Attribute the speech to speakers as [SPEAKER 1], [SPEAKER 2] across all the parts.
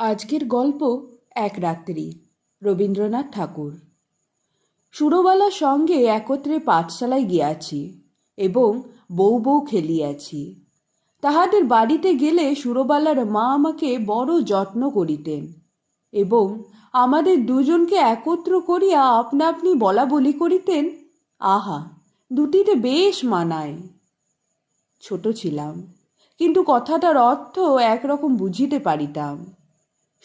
[SPEAKER 1] আজকের গল্প এক রাত্রি। রবীন্দ্রনাথ ঠাকুর। সুরবালার সঙ্গে একত্রে পাঠশালায় গিয়াছি এবং বউ বউ খেলিয়াছি। তাহাদের বাড়িতে গেলে সুরবালার মা আমাকে বড় যত্ন করিতেন এবং আমাদের দুজনকে একত্র করিয়া আপনা আপনি বলা বলি করিতেন, আহা, দুটিতে বেশ মানায়। ছোট ছিলাম, কিন্তু কথাটার অর্থ একরকম বুঝিতে পারিতাম।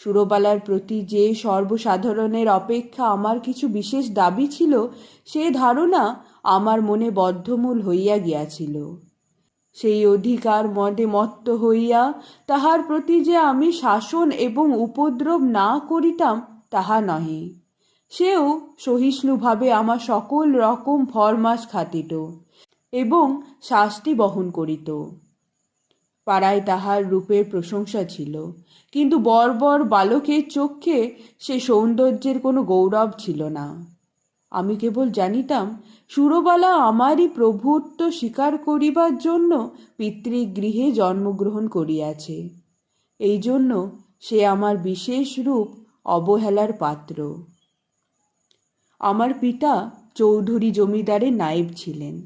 [SPEAKER 1] সুরবালার প্রতি যে সর্বসাধারণের অপেক্ষা আমার কিছু বিশেষ দাবি ছিল, সে ধারণা আমার মনে বদ্ধমূল হইয়া গিয়াছিল। সেই অধিকার মদে মত্ত হইয়া তাহার প্রতি যে আমি শাসন এবং উপদ্রব না করিতাম, তাহা নহে। সেও সহিষ্ণুভাবে আমার সকল রকম ফরমাস খাতিত এবং শাস্তি বহন করিত। পাড়ায় তাহার রূপের প্রশংসা ছিল। কিন্তু বর্বর বালকের চক্ষে সে সৌন্দর্যের কোনো গৌরব ছিল না। আমি কেবল জানিতাম, সুরবালা আমারই প্রভুত্ব স্বীকার করিবার জন্য পিতৃগৃহে জন্মগ্রহণ করিয়াছে। এই জন্য সে আমার বিশেষ রূপ অবহেলার পাত্র। আমার পিতা চৌধুরী জমিদারের নায়েব ছিলেন।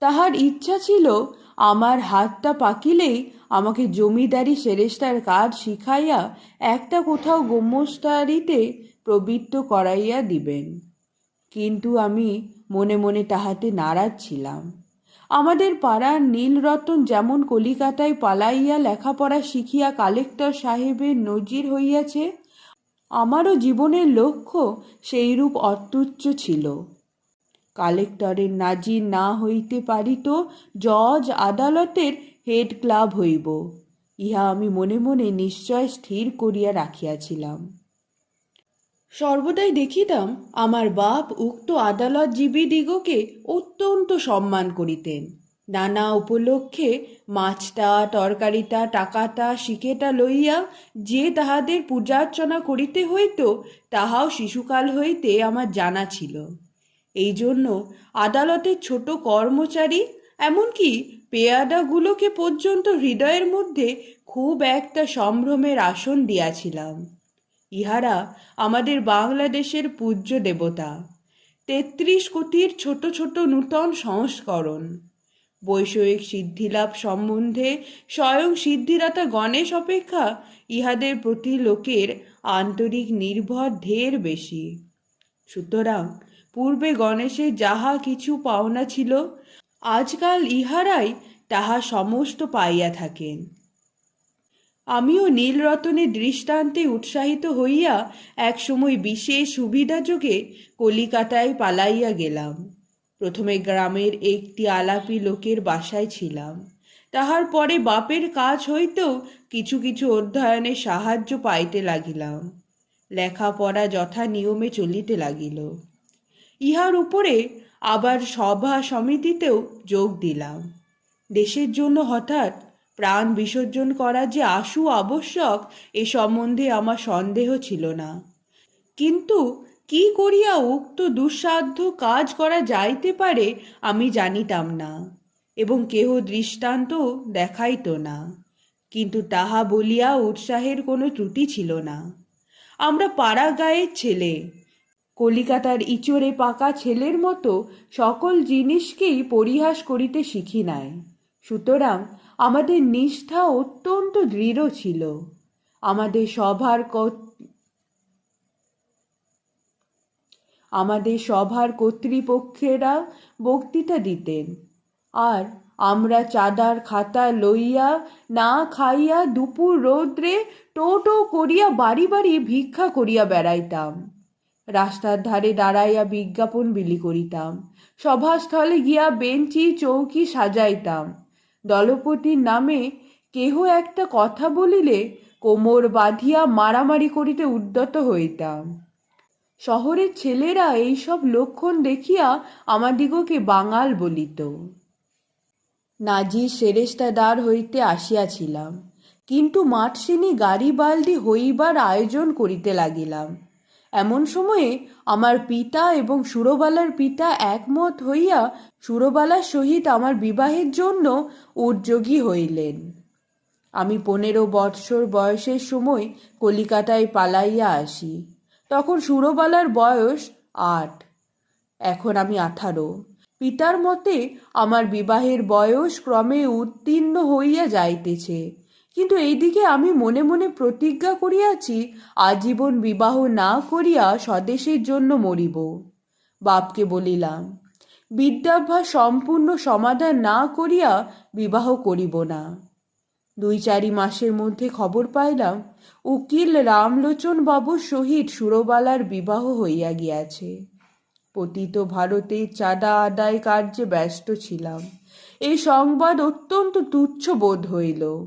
[SPEAKER 1] তাহার ইচ্ছা ছিল আমার হাতটা পাকিলেই আমাকে জমিদারি সেরেস্তার কাজ শিখাইয়া একটা কোথাও গোমস্তারিতে প্রবৃত্ত করাইয়া দিবেন। কিন্তু আমি মনে মনে তাহাতে নারাজ ছিলাম। আমাদের পাড়ার নীলরতন যেমন কলিকাতায় পালাইয়া লেখাপড়া শিখিয়া কালেক্টর সাহেবের নজির হইয়াছে, আমারও জীবনের লক্ষ্য সেইরূপ অত্যুচ্চ ছিল। কালেক্টরের নাজির না হইতে পারিত জজ আদালতের হেড ক্লাব হইব। ইহা আমি মনে মনে নিশ্চয় স্থির করিয়া রাখিয়াছিলাম। সর্বদাই দেখিতাম আমার বাপ উক্ত আদালতজীবীদিগকে অত্যন্ত সম্মান করিতেন। নানা উপলক্ষে মাছটা, তরকারিটা, টাকাটা শিকেটা লইয়া যে তাহাদের পূজার্চনা করিতে হইত, তাহাও শিশুকাল হইতে আমার জানা ছিল। এই জন্য আদালতের ছোট কর্মচারী, এমনকি পেয়াদাগুলোকে পর্যন্ত হৃদয়ের মধ্যে খুব একটা সম্ভ্রমের আসন দিয়াছিলাম। ইহারা আমাদের বাংলাদেশের পূজ্য দেবতা। তেত্রিশ কোটির ছোট ছোট নূতন সংস্করণ। বৈষয়িক সিদ্ধিলাভ সম্বন্ধে স্বয়ং সিদ্ধিদাতা গণেশ অপেক্ষা ইহাদের প্রতি লোকের আন্তরিক নির্ভর ঢের বেশি। সুতরাং পূর্বে গণেশের যাহা কিছু পাওনা ছিল, আজকাল ইহারাই তাহা সমস্ত পাইয়া থাকেন। আমিও নীলরতনের দৃষ্টান্তে উৎসাহিত হইয়া একসময় বিশেষ সুবিধাযোগে কলিকাতায় পালাইয়া গেলাম। প্রথমে গ্রামের একটি আলাপি লোকের বাসায় ছিলাম। তাহার পরে বাপের কাজ হইতেও কিছু কিছু অধ্যয়নে সাহায্য পাইতে লাগিলাম। লেখাপড়া যথা নিয়মে চলিতে লাগিল। ইহার উপরে আবার সভা সমিতিতেও যোগ দিলাম। দেশের জন্য হঠাৎ প্রাণ বিসর্জন করা যে আশু আবশ্যক, এ সম্বন্ধে আমার সন্দেহ ছিল না। কিন্তু কি করিয়া উক্ত দুঃসাধ্য কাজ করা যাইতে পারে আমি জানিতাম না এবং কেহ দৃষ্টান্ত দেখাইত না। কিন্তু তাহা বলিয়া উৎসাহের কোনো ত্রুটি ছিল না। আমরা পাড়া গায়ের ছেলে কলিকাতার ইচড়ে পাকা ছেলের মতো সকল জিনিসকেই পরিহাস করিতে শিখি নাই। সুতরাং আমাদের নিষ্ঠা অত্যন্ত দৃঢ় ছিল। আমাদের সভার আমাদের সভার কর্তৃপক্ষেরা বক্তৃতা দিতেন। আর আমরা চাঁদার খাতা লইয়া, না খাইয়া দুপুর রৌদ্রে টো টো করিয়া বাড়ি বাড়ি ভিক্ষা করিয়া বেড়াইতাম। রাস্তার ধারে দাঁড়াইয়া বিজ্ঞাপন বিলি করিতাম। সভাস্থলে গিয়া বেঞ্চি চৌকি সাজাইতাম। দলপতির নামে কেহ একটা কথা বলিলে কোমর বাঁধিয়া মারামারি করিতে উদ্যত হইতাম। শহরের ছেলেরা এইসব লক্ষণ দেখিয়া আমাদিগকে বাঙাল বলিত। নাজির সেরেস্তাদার হইতে আসিয়াছিলাম, কিন্তু মাঠসিনী গাড়ি বালদি হইবার আয়োজন করিতে লাগিলাম। এমন সময়ে আমার পিতা এবং সুরবালার পিতা একমত হইয়া সুরবালার সহিত আমার বিবাহের জন্য উদ্যোগী হইলেন। আমি পনেরো বৎসর বয়সের সময় কলিকাতায় পালাইয়া আসি। তখন সুরবালার বয়স আট। এখন আমি আঠারো। পিতার মতে আমার বিবাহের বয়স ক্রমে উত্তীর্ণ হইয়া যাইতেছে। কিন্তু এইদিকে আমি মনে মনে প্রতিজ্ঞা করিয়াছি, আজীবন বিবাহ না করিয়া স্বদেশের জন্য মরিব। বাপকে বলিলাম, বিদ্যাভ্যাস সম্পূর্ণ সমাধান না করিয়া বিবাহ করিব না। দুই চারি মাসের মধ্যে খবর পাইলাম, উকিল রামলোচন বাবুর সহিত সুরবালার বিবাহ হইয়া গিয়াছে। পতিত ভারতে চাঁদা আদায় কার্যে ব্যস্ত ছিলাম। এই সংবাদ অত্যন্ত তুচ্ছ বোধ হইল।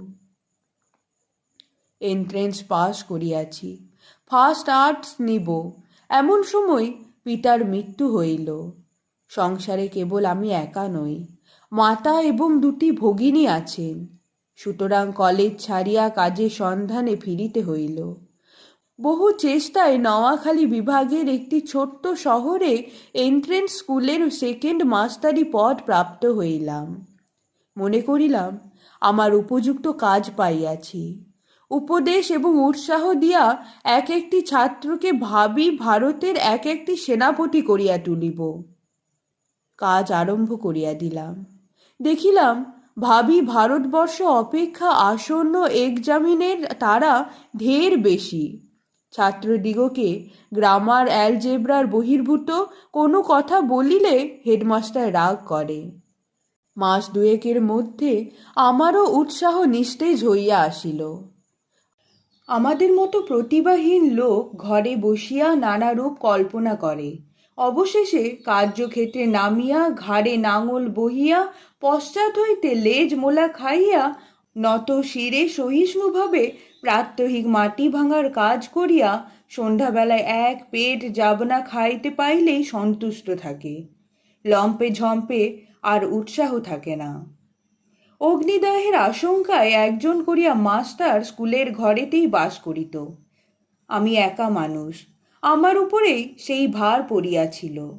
[SPEAKER 1] এন্ট্রেন্স পাস করিয়াছি। ফার্স্ট আর্টস নিব। এমন সময় পিতার মৃত্যু হইল। সংসারে কেবল আমি একা নই। মাতা এবং দুটি ভগিনী আছেন। সুতরাং কলেজ ছাড়িয়া কাজের সন্ধানে ফিরিতে হইল। বহু চেষ্টায় নওয়াখালী বিভাগের একটি ছোট্ট শহরে এন্ট্রেন্স স্কুলের সেকেন্ড মাস্টারি পদ প্রাপ্ত হইলাম। মনে করিলাম, আমার উপযুক্ত কাজ পাইয়াছি। উপদেশ এবং উৎসাহ দিয়া এক একটি ছাত্রকে ভাবি ভারতের এক একটি সেনাপতি করিয়া তুলিব। কাজ আরম্ভ করিয়া দিলাম। দেখিলাম, ভাবি ভারতবর্ষ অপেক্ষা আসন্ন এক্সামিনের তারা ঢের বেশি। ছাত্রদিগকে গ্রামার অ্যালজেব্রার বহির্ভূত কোনো কথা বলিলে হেডমাস্টার রাগ করে। মাস দুয়েকের মধ্যে আমারও উৎসাহ নিস্তেজ হইয়া আসিল। আমাদের মতো প্রতিভাহীন লোক ঘরে বসিয়া নানারূপ কল্পনা করে। অবশেষে কার্যক্ষেত্রে নামিয়া, ঘাড়ে নাঙল বহিয়া, পশ্চাৎ হইতে লেজ মোলা খাইয়া, নত শিরে সহিষ্ণুভাবে প্রাত্যহিক মাটি ভাঙার কাজ করিয়া, সন্ধ্যাবেলায় এক পেট জাবনা খাইতে পাইলেই সন্তুষ্ট থাকে। লম্পে ঝম্পে আর উৎসাহ থাকে না। অগ্নিদাহের আশঙ্কায় একজন করিয়া মাস্টার স্কুলের ঘরেতেই বাস করিত। আমি একা মানুষ, আমার উপরেই সেই ভার পড়িয়াছিল।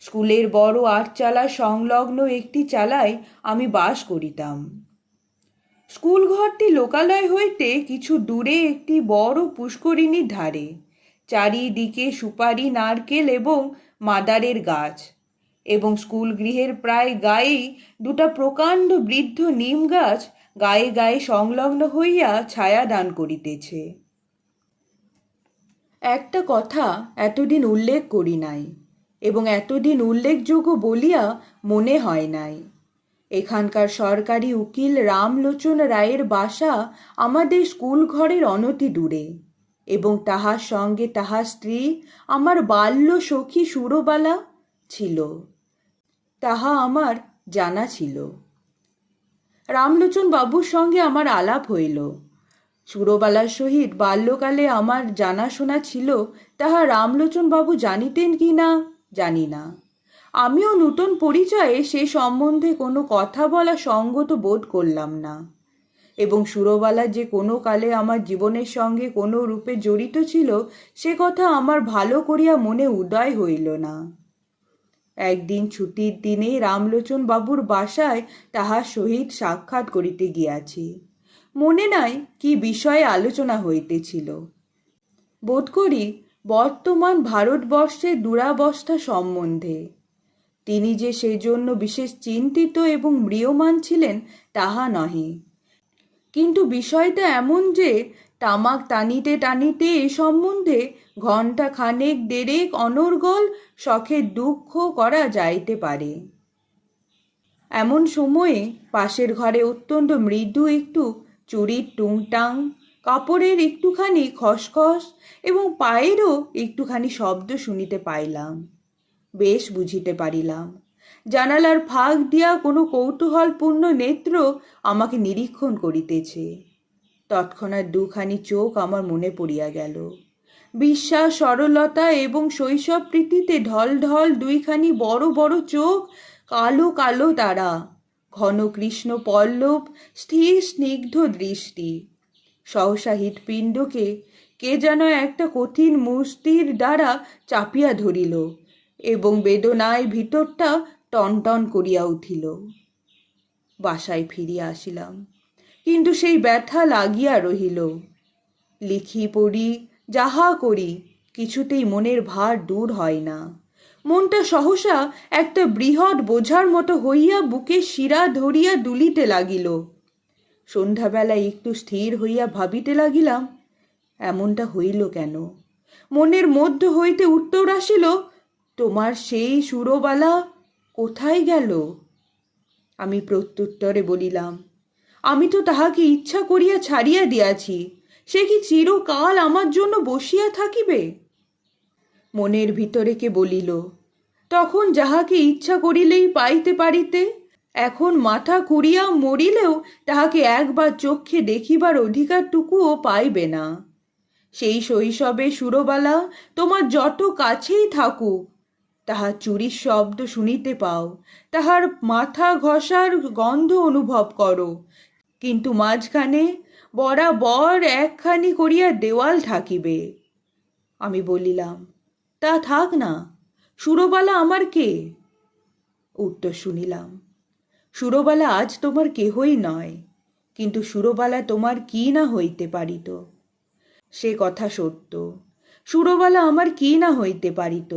[SPEAKER 1] স্কুলের বড় আটচালা সংলগ্ন একটি চালায় আমি বাস করিতাম। স্কুল ঘরটি লোকালয় হইতে কিছু দূরে একটি বড় পুষ্করিণীর ধারে, চারিদিকে সুপারি, নারকেল এবং মাদারের গাছ। এবং স্কুল গৃহের প্রায় গায়েই দুটা প্রকাণ্ড বৃদ্ধ নিম গাছ গায়ে গায়ে সংলগ্ন হইয়া ছায়া দান করিতেছে। একটা কথা এতদিন উল্লেখ করি নাই এবং এতদিন উল্লেখযোগ্য বলিয়া মনে হয় নাই। এখানকার সরকারি উকিল রামলোচন রায়ের বাসা আমাদের স্কুল ঘরের অনতি দূরে এবং তাহার সঙ্গে তাহার স্ত্রী, আমার বাল্য সখী সুরবালা ছিল। তাহা আমার জানা ছিল। রামলোচন বাবুর সঙ্গে আমার আলাপ হইল। সুরবালার সহিত বাল্যকালে আমার জানাশোনা ছিল, তাহা রামলোচন বাবু জানিতেন কি না, জানি না। আমিও নূতন পরিচয়ে সে সম্বন্ধে কোনো কথা বলা সঙ্গত বোধ করলাম না। এবং সুরবালা যে কোনো কালে আমার জীবনের সঙ্গে কোনো রূপে জড়িত ছিল, সে কথা আমার ভালো করিয়া মনে উদয় হইল না। একদিন ছুটির দিনে রামলোচন বাবুর বাসায় তাহার সহিত সাক্ষাৎ করিতে গিয়াছি। মনে নাই কি বিষয়ে আলোচনা হইতেছিল। বোধ করি বর্তমান ভারতবর্ষের দুরাবস্থা সম্বন্ধে। তিনি যে সেজন্য বিশেষ চিন্তিত এবং ম্রিয়মান ছিলেন, তাহা নহে। কিন্তু বিষয়টা এমন যে তামাক টানিতে টানিতে এ সম্বন্ধে ঘণ্টা খানেক দেড়েক অনর্গল শখের দুঃখ করা যাইতে পারে। এমন সময়ে পাশের ঘরে অত্যন্ত মৃদু একটু চুরির টুংটাং, কাপড়ের একটুখানি খসখস এবং পায়েরও একটুখানি শব্দ শুনিতে পাইলাম। বেশ বুঝিতে পারিলাম। জানালার ফাঁক দিয়া কোনো কৌতূহলপূর্ণ নেত্র আমাকে নিরীক্ষণ করিতেছে। তৎক্ষণাৎ দুখানি চোখ আমার মনে পড়িয়া গেল। বিশ্বাস, সরলতা এবং শৈশব প্রীতিতে ঢল ঢল দুইখানি বড় বড় চোখ, কালো কালো তারা, ঘন কৃষ্ণ পল্লব, স্থির স্নিগ্ধ দৃষ্টি। সহসা হৃৎপিণ্ডকে কে যেন একটা কঠিন মূর্তির দ্বারা চাপিয়া ধরিল এবং বেদনায় ভিতরটা টনটন করিয়া উঠিল। বাসায় ফিরিয়া আসিলাম। কিন্তু সেই ব্যথা লাগিয়া রহিল। লিখি পড়ি, যাহা করি, কিছুতেই মনের ভার দূর হয় না। মনটা সহসা একটা বৃহৎ বোঝার মতো হইয়া বুকে শিরা ধরিয়া দুলিতে লাগিল। সন্ধ্যাবেলায় একটু স্থির হইয়া ভাবিতে লাগিলাম, এমনটা হইল কেন? মনের মধ্য হইতে উত্তর আসিল, তোমার সেই সুরবালা কোথায় গেল? আমি প্রত্যুত্তরে বলিলাম, আমি তো তাহাকে ইচ্ছা করিয়া ছাড়িয়া দিয়াছি, সে কি চিরকাল আমার জন্য বসিয়া থাকিবে? মনের ভিতরে কে বলিল, তখন যাহাকে ইচ্ছা করিলেই পাইতে পারিতে, এখন মাথা কুড়িয়া মরিলেও তাহাকে একবার চক্ষে দেখিবার অধিকারটুকুও পাইবে না। সেই শৈশবে সুরবালা তোমার যত কাছেই থাকুক তাহার চুরির শব্দ শুনিতে পাও, তাহার মাথা ঘষার গন্ধ অনুভব করো। কিন্তু মাঝখানে বরাবর একখানি করিয়া দেওয়াল থাকিবে আমি বলিলাম, তা থাক না, সুরবালা আমার কে? উত্তর শুনিলাম, সুরবালা আজ তোমার কেহই নয়, কিন্তু সুরবালা তোমার কি না হইতে পারিত? সে কথা সত্য, সুরবালা আমার কি না হইতে পারিত?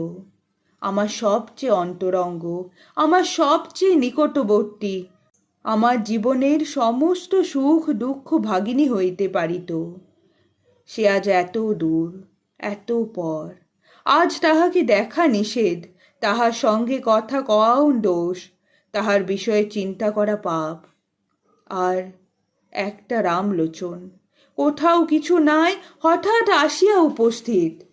[SPEAKER 1] আমার সবচেয়ে অন্তরঙ্গ, আমার সবচেয়ে নিকটবর্তী, আমার জীবনের সমস্ত সুখ দুঃখ ভাগিনী হইতে পারিত। সে আজ এত দূর, এত পর, আজ তাহাকে দেখা নিষেধ, তাহার সঙ্গে কথা কওয়াও দোষ, তাহার বিষয়ে চিন্তা করা পাপ। আর একটা রামলোচন, কোথাও কিছু নাই, হঠাৎ আসিয়া উপস্থিত।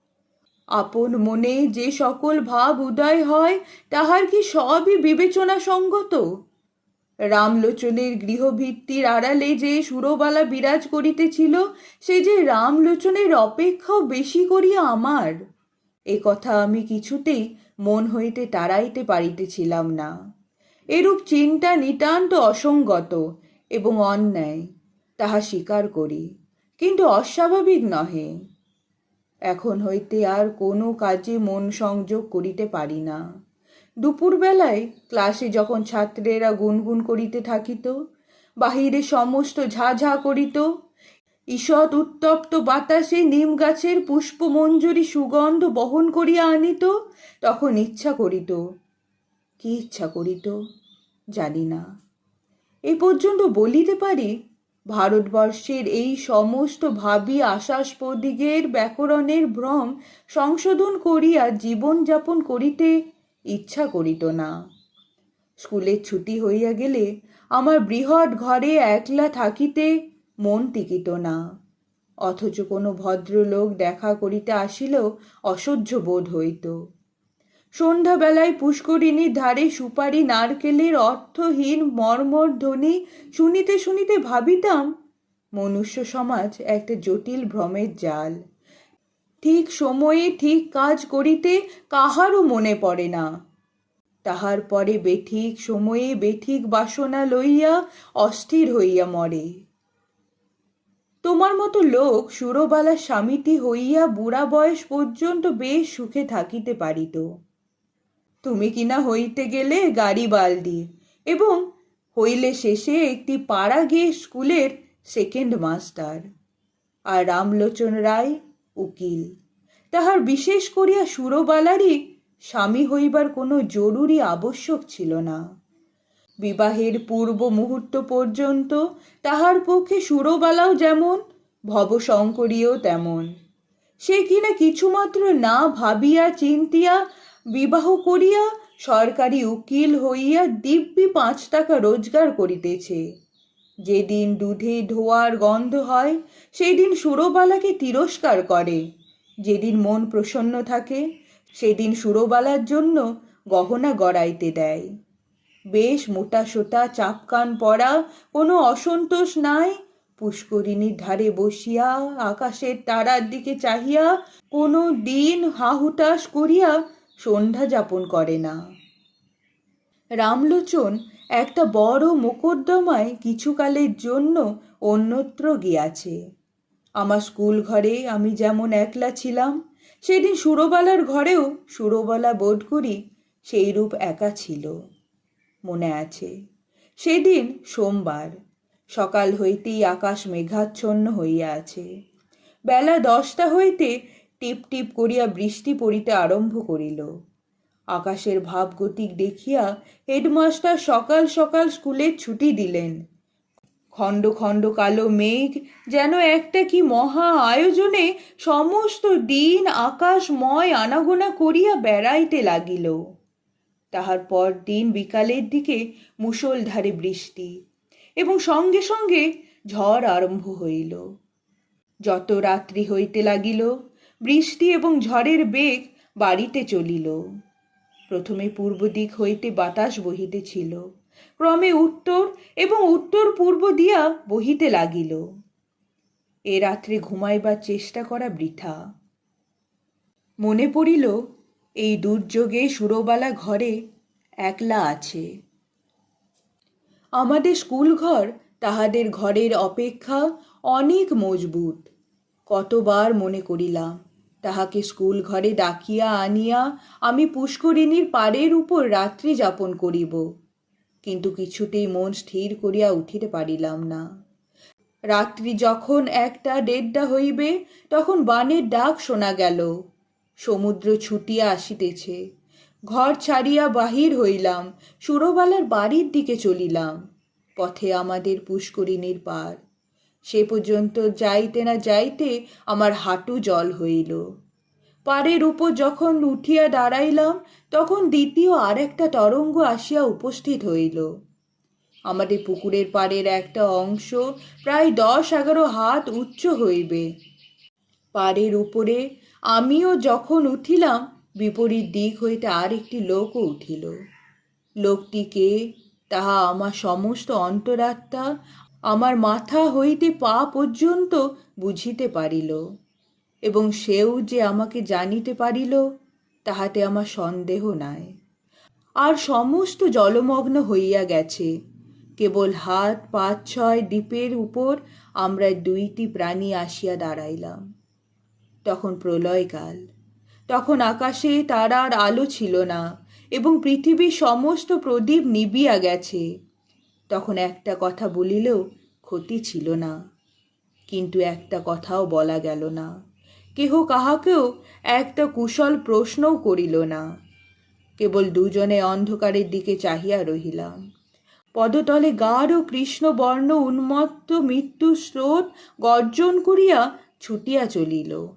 [SPEAKER 1] আপন মনে যে সকল ভাব উদয় হয়, তাহার কি সবই বিবেচনা সঙ্গত রামলোচনের গৃহভিত্তির আড়ালে যে সুরবালা বিরাজ করিতেছিল, সে যে রামলোচনের অপেক্ষাও বেশি করিয়া আমার। এ কথা আমি কিছুতেই মন হইতে তাড়াইতে পারিতেছিলাম না। এরূপ চিন্তা নিতান্ত অসঙ্গত এবং অন্যায়, তাহা স্বীকার করি, কিন্তু অস্বাভাবিক নহে। এখন হইতে আর কোনো কাজে মন সংযোগ করিতে পারি না। দুপুরবেলায় ক্লাসে যখন ছাত্রেরা গুনগুন করিতে থাকিত, বাহিরে সমস্ত ঝাঝা করিত, ঈষৎ উত্তপ্ত বাতাসে নিম গাছের পুষ্পমঞ্জরি সুগন্ধ বহন করিয়া আনিত, তখন ইচ্ছা করিত, কি ইচ্ছা করিত জানি না। এই পর্যন্ত বলিতে পারি ভারতবর্ষের এই সমস্ত ভাবি আশাস্পদিগের ব্যাকরণের ভ্রম সংশোধন করিয়া জীবনযাপন করিতে ইচ্ছা করিত না। স্কুলের ছুটি হইয়া গেলে আমার বৃহৎ ঘরে একলা থাকিতে মন টিকিত না। অথচ কোনো ভদ্রলোক দেখা করিতে আসিলেও অসহ্য বোধ হইত। সন্ধ্যাবেলায় পুষ্করিণীর ধারে সুপারি নারকেলের অর্থহীন মর্মর ধ্বনি শুনিতে শুনিতে ভাবিতাম, মনুষ্য সমাজ একটা জটিল ভ্রমের জাল। ঠিক সময়ে ঠিক কাজ করিতে কাহারও মনে পড়ে না। তাহার পরে বেঠিক সময়ে বেঠিক বাসনা লইয়া অস্থির হইয়া মরে। তোমার মতো লোক সুরবালা স্বামীটি হইয়া বুড়া বয়স পর্যন্ত বেশ সুখে থাকিতে পারিত। তুমি কিনা হইতে গেলে গাড়ি বালদি এবং হইলে শেষে একটি পাড়া গিয়ে স্কুলের সেকেন্ড মাস্টার আর রামলোচন রায় উকিল। তাহার বিশেষ করিয়া সুরবালারই স্বামী হইবার কোনো জরুরি আবশ্যক ছিল না। বিবাহের পূর্ব মুহূর্ত পর্যন্ত তাহার পক্ষে সুরবালাও যেমন, ভবশঙ্করীও তেমন। সে কিনা কিছুমাত্র না ভাবিয়া, চিন্তিয়া বিবাহ করিয়া সরকারি উকিল হইয়া দিব্যি পাঁচ টাকা রোজগার করিতেছে। যেদিন দুধে ধোয়ার গন্ধ হয় সেই দিন সুরবালাকে তিরস্কার করে। যেদিন মন প্রসন্ন থাকে, সেদিন সুরবালার জন্য গহনা গড়াইতে দেয়। বেশ মোটা সোটা চাপকান পরা কোনো অসন্তোষ নাই, পুষ্করিণীর ধারে বসিয়া আকাশের তারার দিকে চাহিয়া কোনো দিন হাহুতাশ করিয়া সন্ধ্যা যাপন করে না। রামলোচন একটা বড় মোকদ্দমায় কিছুকালের জন্য অন্যত্র গিয়াছে। আমার স্কুল ঘরে আমি যেমন একলা ছিলাম, সেদিন সুরবালার ঘরেও সুরবালা বোধ করি সেইরূপ একা ছিল। মনে আছে, সেদিন সোমবার, সকাল হইতেই আকাশ মেঘাচ্ছন্ন হইয়া আছে। বেলা দশটা হইতে টিপ টিপ করিয়া বৃষ্টি পড়িতে আরম্ভ করিল। আকাশের ভাবগতিক দেখিয়া হেডমাস্টার সকাল সকাল স্কুলের ছুটি দিলেন। খণ্ড খণ্ড কালো মেঘ যেন একটা কি মহা আয়োজনে সমস্ত দিন আকাশময় আনাগোনা করিয়া বেড়াইতে লাগিল। তাহার পর দিন বিকালের দিকে মুষলধারে বৃষ্টি এবং সঙ্গে সঙ্গে ঝড় আরম্ভ হইল। যত রাত্রি হইতে লাগিল বৃষ্টি এবং ঝড়ের বেগ বাড়িতে চলিল। প্রথমে পূর্ব দিক হইতে বাতাস বহিতেছিল। ক্রমে উত্তর এবং উত্তর পূর্ব দিয়া বহিতে লাগিল। এ রাত্রে ঘুমাইবার চেষ্টা করা বৃথা। মনে পড়িল, এই দুর্যোগে সুরবালা ঘরে একলা আছে। আমাদের স্কুল ঘর তাহাদের ঘরের অপেক্ষা অনেক মজবুত। কতবার মনে করিলাম তাহাকে স্কুল ঘরে ডাকিয়া আনিয়া আমি পুষ্করিণীর পাড়ের উপর রাত্রি যাপন করিব। কিন্তু কিছুতেই মন স্থির করিয়া উঠিতে পারিলাম না। রাত্রি যখন একটা দেড়টা হইবে, তখন বানের ডাক শোনা গেল। সমুদ্র ছুটিয়া আসিতেছে। ঘর ছাড়িয়া বাহির হইলাম। সুরবালার বাড়ির দিকে চলিলাম। পথে আমাদের পুষ্করিণীর পার সে পর্যন্ত যাইতে না যাইতে আমার হাঁটু জল হইল। পাড়ের উপর যখন উঠিয়া দাঁড়াইলাম, তখন দ্বিতীয় আর একটা তরঙ্গ আসিয়া উপস্থিত হইল। আমাদের পুকুরের পাড়ের একটা অংশ প্রায় দশ এগারো হাত উচ্চ হইবে। পাড়ের উপরে আমিও যখন উঠিলাম, বিপরীত দিক হইতে আর একটি লোকও উঠিল। লোকটিকে তাহা আমার সমস্ত অন্তরাত্মা আমার মাথা হইতে পা পর্যন্ত বুঝিতে পারিল এবং সেও যে আমাকে জানিতে পারিল, তাহাতে আমার সন্দেহ নাই। আর সমস্ত জলমগ্ন হইয়া গেছে। কেবল হাত, পাঁচ, ছয় দ্বীপের উপর আমরা দুইটি প্রাণী আসিয়া দাঁড়াইলাম। তখন প্রলয়কাল। তখন আকাশে তারার আলো ছিল না এবং পৃথিবীর সমস্ত প্রদীপ নিবিয়া গেছে। তখন একটা কথা বলিলেও ক্ষতি ছিল না। কিন্তু একটা কথাও বলা গেল না। কেহ কাহাকেও একটা কুশল প্রশ্নও করিল না। কেবল দুজনে অন্ধকারের দিকে চাহিয়া রহিলাম। পদতলে গাঢ় কৃষ্ণবর্ণ উন্মত্ত মৃত্যু স্রোত গর্জন করিয়া ছুটিয়া চলিল।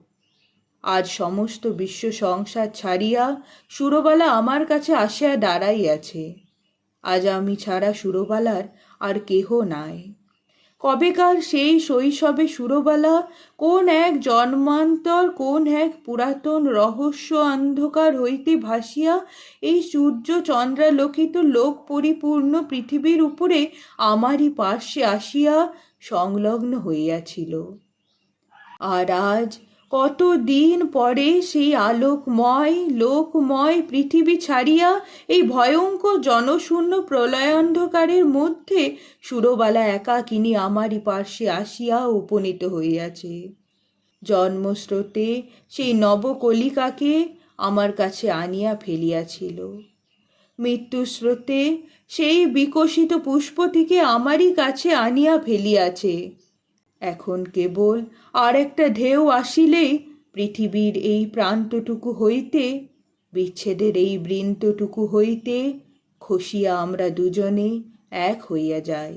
[SPEAKER 1] আজ সমস্ত বিশ্ব সংসার ছাড়িয়া সুরবালা আমার কাছে আসিয়া দাঁড়াইয়াছে। আজ আমি ছাড়া সুরবালার আর কেহ নাই। কবেকার সেই শৈশবে সুরবালা কোন এক জন্মান্তর, কোন এক পুরাতন রহস্য অন্ধকার হইতে ভাসিয়া এই সূর্য চন্দ্রালোকিত লোক পরিপূর্ণ পৃথিবীর উপরে আমারই পার্শ্বে আসিয়া সংলগ্ন হইয়াছিল। আর আজ কত দিন পরে সেই আলোকময়, লোকময় পৃথিবী ছাড়িয়া এই ভয়ঙ্কর জনশূন্য প্রলয়ান্ধকারের মধ্যে সুরবালা একাকিনী আমারই পার্শ্বে আসিয়া উপনীত হইয়াছে। জন্মস্রোতে সেই নবকলিকাকে আমার কাছে আনিয়া ফেলিয়াছিল। মৃত্যুস্রোতে সেই বিকশিত পুষ্পটিকে আমারই কাছে আনিয়া ফেলিয়াছে। এখন কেবল আর একটা ঢেউ আসিলেই পৃথিবীর এই প্রান্তটুকু হইতে, বিচ্ছেদের এই বৃন্তটুকু হইতে খসিয়া আমরা দুজনে এক হইয়া যাই।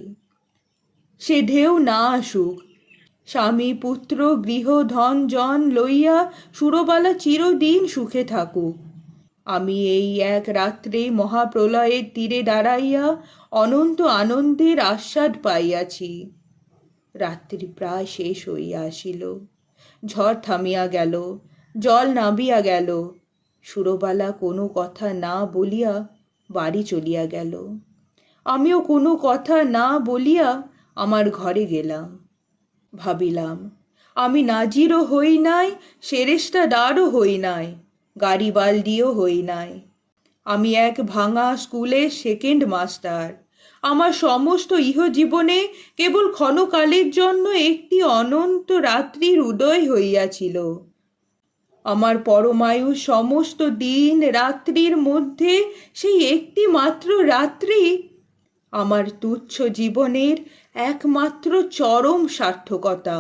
[SPEAKER 1] সে ঢেউ না আসুক, স্বামী, পুত্র, গৃহ, ধন, জন লইয়া সুরবালা চিরদিন সুখে থাকুক। আমি এই এক রাত্রে মহাপ্রলয়ের তীরে দাঁড়াইয়া অনন্ত আনন্দের আস্বাদ পাইয়াছি। রাত্রি প্রায় শেষ হইয়া আসিল। ঝড় থামিয়া গেল, জল নামিয়া গেল। সুরবালা কোনো কথা না বলিয়া বাড়ি চলিয়া গেল। আমিও কোনো কথা না বলিয়া আমার ঘরে গেলাম। ভাবিলাম, আমি নাজিরও হই নাই সেরেস্টা দারও হই নাই, গাড়িবালদিও হই নাই। আমি এক ভাঙা স্কুলের সেকেন্ড মাস্টার আমার সমস্ত ইহজীবনে কেবল ক্ষণকালের জন্য একটি অনন্ত রাত্রির উদয় হইয়াছিল। আমার পরমায়ু সমস্ত দিন রাত্রির মধ্যে সেই একটি মাত্র রাত্রি আমার তুচ্ছ জীবনের একমাত্র চরম সার্থকতা।